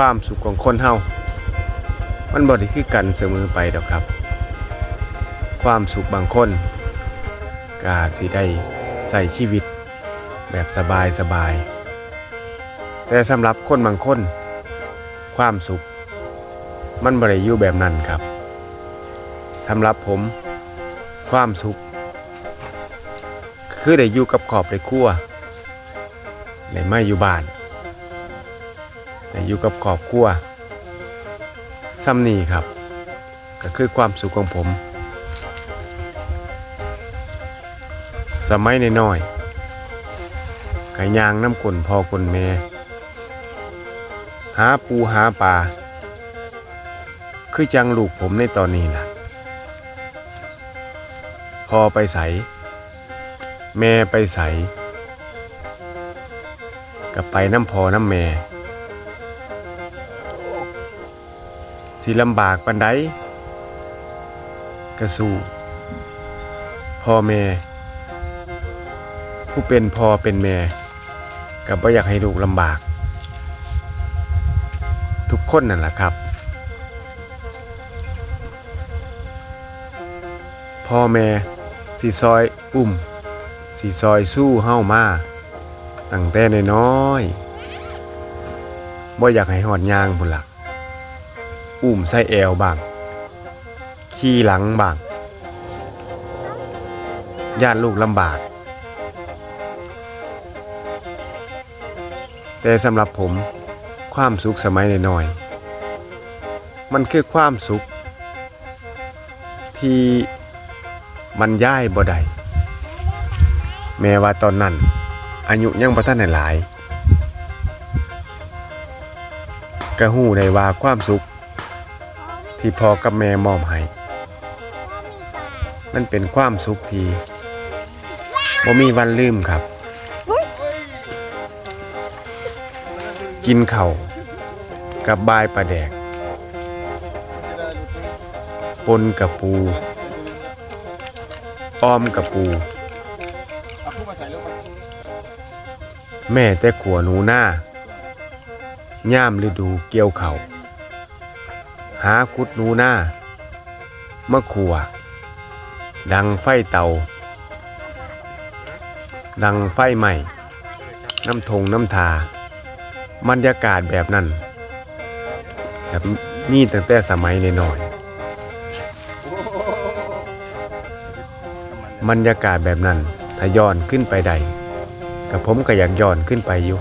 ความสุขของคนเฮา มันบ่ได้คือกันเสมอไปดอกครับ ความสุขบางคนก็อาจสิได้ใส่ชีวิตแบบสบายสบาย แต่สำหรับคนบางคน ความสุข มันบ่ได้อยู่แบบนั้นครับสำหรับผม ความสุข คือได้อยู่กับครอบได้ครัวได้มาอยู่บ้าน อยู่กับครอบครัวซ้ำนี่ครับ ก็คือความสุขของผม สมัยน้อยๆกะยางน้ำกลนพอกลนแม่หาปูหาปลาคือจังลูกผมในตอนนี้ล่ะ พอไปใส แม่ไปใสกับไปน้ำพอน้ำแม่ สิลำบากปันไดกระสู้พ่อแม่ผู้เป็นพ่อเป็นแม่กับว่อยากให้ลูกลำบาก ทุกคนนั่นแหละครับ พ่อแม่สีซอยอุ้มสีซอยสู้เฮ้ามาตั้งแต่น้อยๆบ่อยากให้หอดยางพุ่นละ อุ้มใส่แอวบ้าง ขี่หลังบ้างญาติลูกลำบาก แต่สำหรับผมความสุขสมัยน้อยๆมันคือความสุข ที่มันย่ายบ่ได้แม้ว่าตอนนั้น อายุยังบ่ทันหลายก็ฮู้ได้ว่าความสุข ที่พ่อกับแม่มอบให้มันเป็นความสุขที่บ่มีวันลืมครับ กินเข้ากับบายปลาแดก ปนกับปู อ้อมกับปู แม่แต่ขัวหนูหน้าย่ามฤดูเกี่ยวเขาว หาคุดนูหน้ามะขัว ดังไฟเตา ดังไฟใหม่ น้ำทงน้ำทาบรรยากาศแบบนั้นแบบมีตั้งแต่สมัยน้อยบรรยากาศแบบนั้นถ้าย้อนขึ้นไปใดกับผมก็อยากย้อนขึ้นไปอยู่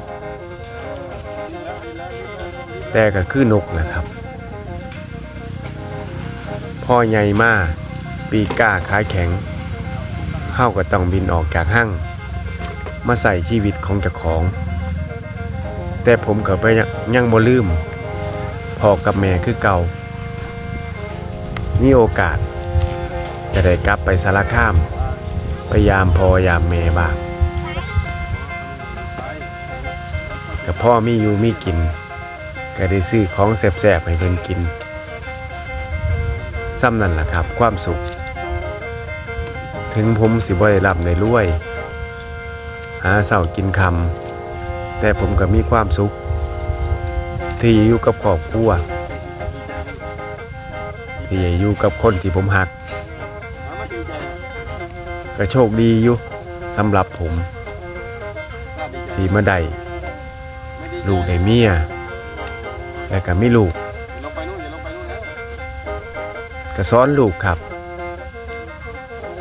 แต่ก็คือนกนะครับ พ่อใหญ่มาปีก้าขาแข็งเฮาก็ต้องบินออกจากห้างมาใส่ชีวิตของเจ้าของ แต่ผมก็ไปยังยังบ่ลืมพ่อกับแม่คือเก่ามีโอกาส จะได้กลับไปสารคามไปยามพอยามแม่บ้างกับพ่อมีอยู่มีกิน ก็ได้ซื้อของแซ่บๆให้เพิ่นกิน ซ้ำนั่นแหละครับ ความสุข ถึงผมสิบ่ได้ร่ำได้รวย หาเสากินคำแต่ผมก็มีความสุข ที่อยู่กับครอบครัวที่อยู่กับคนที่ผมหัก ก็โชคดีอยู่สำหรับผม ที่มาได้ลูกได้เมียและก็มีลูก ก็สอนลูกครับ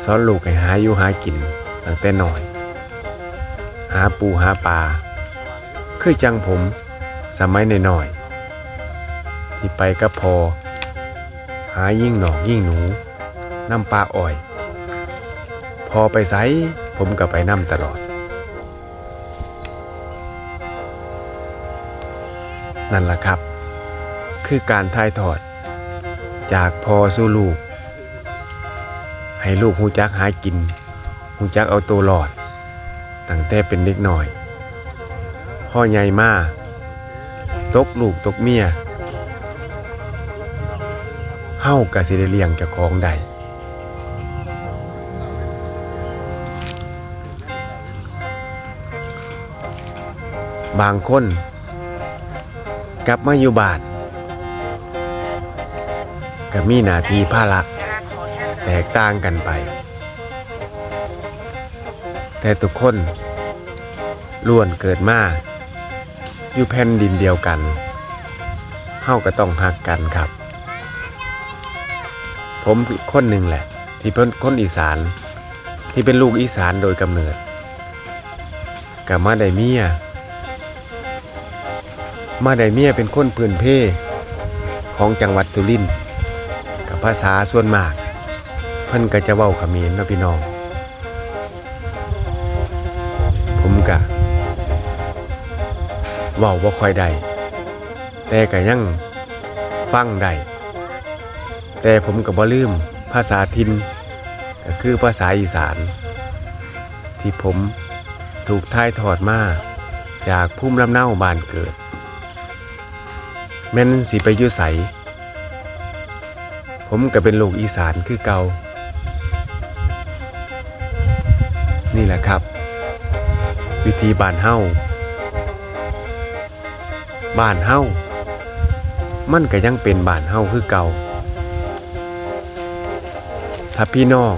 สอนลูกให้หาอยู่หากินตั้งแต่น้อย หาปูหาปลาคือจังผมสมัยนน้อยๆที่ไปกับพอ หายิ่งหนอกยิ่งหนูน้ำปลาอ่อย พอไปไสผมก็ไปน้ำตลอด นั่นล่ะครับ คือการถ่ายทอด จากพอสู่ลูก ให้ลูกหูจักหากินหูจักเอาตัวรอด ตั้งแต่เป็นเด็กหน่อย พ่อใหญ่มาตกลูกตกเมียเฮากะสิได้เลี้ยงเจ้าของได้บางคน กลับมาอยู่บ้าน ก็มีหน้าที่ภาระแตกต่างกันไป แต่ทุกคนล้วนเกิดมาอยู่แผ่นดินเดียวกันเฮาก็ต้องหักกันครับ ผมคนหนึ่งแหละ ที่เป็นคนอีสานที่เป็นลูกอีสานโดยกำเนิดกับมาได้เมีย มาได้เมียเป็นคนพื้นเพของจังหวัดสุรินทร์ กับภาษาส่วนมาก เพิ่นก็จะเว้าเขมรเนาะพี่น้อง ผมกะเว้าบ่ค่อยได้แต่ก็ยังฟังได้แต่ผมก็บ่ลืมภาษาถิ่นก็คือภาษาอีสาน ที่ผมถูกถ่ายทอดมาจากภูมิลำเนาบ้านเกิด แม่นสิไปยู่ไส ผมก็เป็นลูกอีสานคือเก่านี่แหละครับ วิธีบ้านเฮาบ้านเฮามันก็ยังเป็นบ้านเฮาคือเก่า ถ้าพี่น้อง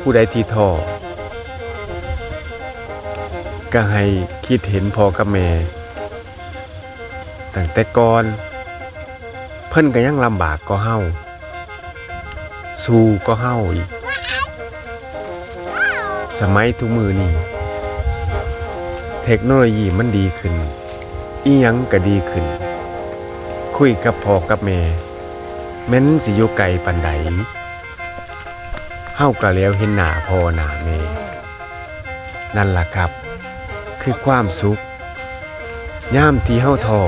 ผู้ใดที่ท้อก็ให้คิดเห็นพอกับแม่ตั้งแต่ก่อน เพิ่นก็ยังลำบากก็เฮา สู้ก็เฮาอีกสมัยทุกมือนี่เทคโนโลยีมันดีขึ้น อีหยังก็ดีขึ้น คุยกับพ่อกับแม่แม้นสิอยู่ไกลปานใดเฮาก็แล้วเห็นหน้าพ่อหน้าแม่นั่นล่ะครับ คือความสุขย่ามที่เฮาท้อ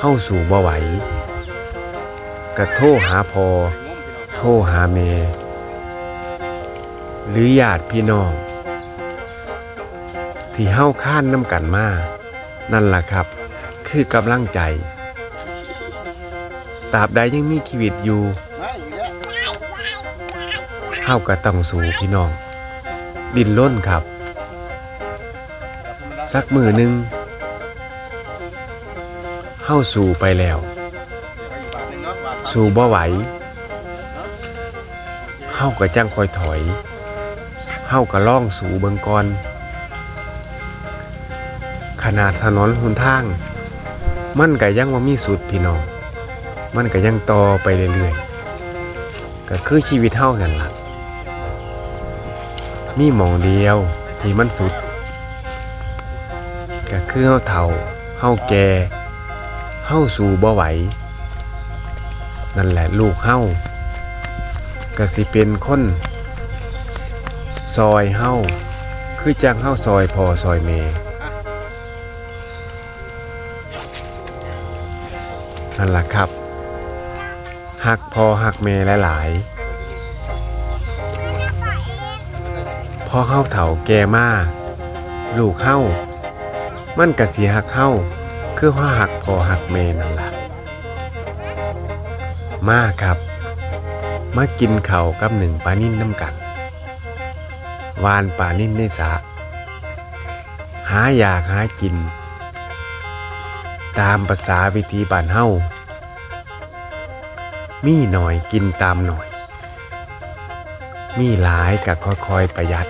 เฮาสู่บ่ไหวก็โทรหาพ่อ รหาแม่หรือญาติพี่น้อง ที่เฮาค้านน้ำกันมานั่นล่ะครับ คือกำลังใจตราบใดยังมีชีวิตอยู่เฮาก็ต้องสู้พี่น้อง ดินล้นครับ สักมือหนึ่งเฮาสู่ไปแล้ว สู่บ่ไหว เฮาก็จังคอยถอย เฮาก็ล่องสู่เบิงก่อน ขนาดถนนหนทาง มันก็ยังว่ามีสุดพี่น้อง มันก็ยังต่อไปเรื่อยๆ ก็คือชีวิตเฮานั่นล่ะมีหมองเดียวที่มันสุด ก็คือเฮาเฒ่า เฮาแก่เฮาสู่บ่ไหว นั่นแหละลูกเฮา ก็สิเป็นคนซอยเฮาคือจังเฮาซอยพอซอยเมนั่นล่ะครับหักพอหักเมหลายๆพอเฮาเฒ่าแก่มาลูกเฮามันก็สิหักเฮาคือว่าหักพอหักเมนั่นล่ะมาครับ มากินเข้ากับหนึ่งปลานิ่นน้ำกันวานปลานิ่นในสระหาอยากหากิน ตามภาษาวิธีบ้านเฮามีหน่อยกินตามหน่อย มีหลายก็ค่อยๆประหยัด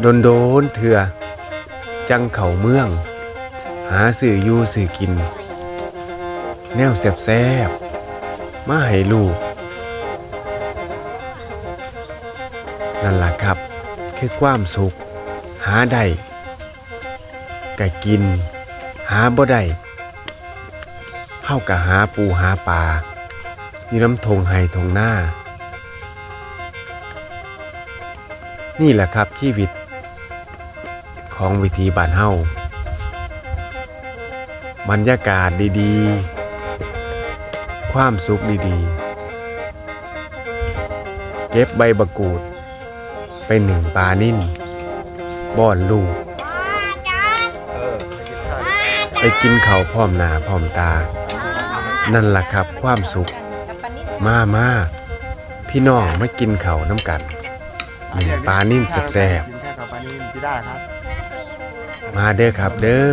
โดนโดนเถื่อจังเข่าเมือง หาสื่ออยู่สื่อกิน แนวแซบๆ มาให้ลูก นั่นล่ะครับ คือความสุข หาได้ก็กิน หาบ่ได้เฮาก็หาปูหาปลาอยู่น้ำทงไห้ทงหน้า นี่แหละครับชีวิต ของวิธีบ้านเฮาบรรยากาศดี ๆ ความสุขดีๆ เก็บใบบักกูด ไปหนึ่งปลานิ่นบ้อนลูก ไปกินข้าวพร้อมหน้าพร้อมตา นั่นล่ะครับความสุข มามาพี่น้องมากินข้าวน้ำกันหนึ่งปลานิ่นแซ่บกินแค่กับปลานิ่มที่ได้ครับเอมาเด้อครับเด้อ